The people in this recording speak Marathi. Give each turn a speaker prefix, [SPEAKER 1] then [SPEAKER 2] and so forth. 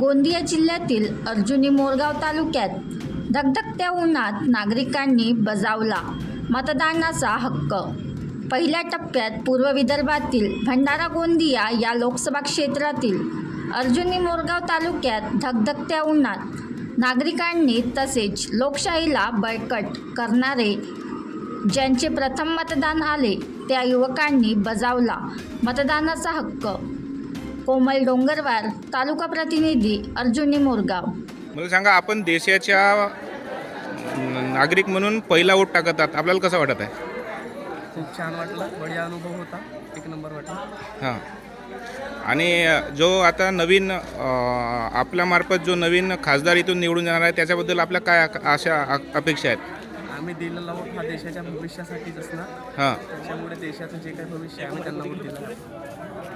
[SPEAKER 1] गोंदिया जिल्ह्यातील अर्जुनी मोरगाव तालुक्यात धगधगत्या उन्हात नागरिकांनी बजावला मतदानाचा हक्क. पहिल्या टप्प्यात पूर्व विदर्भातील भंडारा गोंदिया या लोकसभा क्षेत्रातील अर्जुनी मोरगाव तालुक्यात धगधगत्या उन्हात नागरिकांनी तसेच लोकशाहीला बळकट करणारे ज्यांचे प्रथम मतदान आले त्या युवकांनी बजावला मतदानाचा हक्क. कोमल डोंगरवार तालुका प्रतिनिधी अर्जुनी मोरगाव.
[SPEAKER 2] मला सांगा आपण देशाच्या नागरिक म्हणून पहिला वोट टाकत आहात. आपल्याला कसं वाटत आहे?
[SPEAKER 3] खूप छान वाटलं. बढिया अनुभव होता. एक नंबर वाटला.
[SPEAKER 2] हां. आणि जो आता नवीन अं, आपल्यामार्फत जो नवीन खासदार इथून निवडून जाणार आहे त्याच्याबद्दल आपल्या काय आ- आशा आ- अपेक्षा आहेत?
[SPEAKER 3] आम्ही दिलेला वोट हा देशाच्या भविष्यासाठीच असणार.
[SPEAKER 2] हां.
[SPEAKER 3] त्याच्यामुळे देशाचं जे काही भविष्य आहे आम्ही त्यांना वोट दिला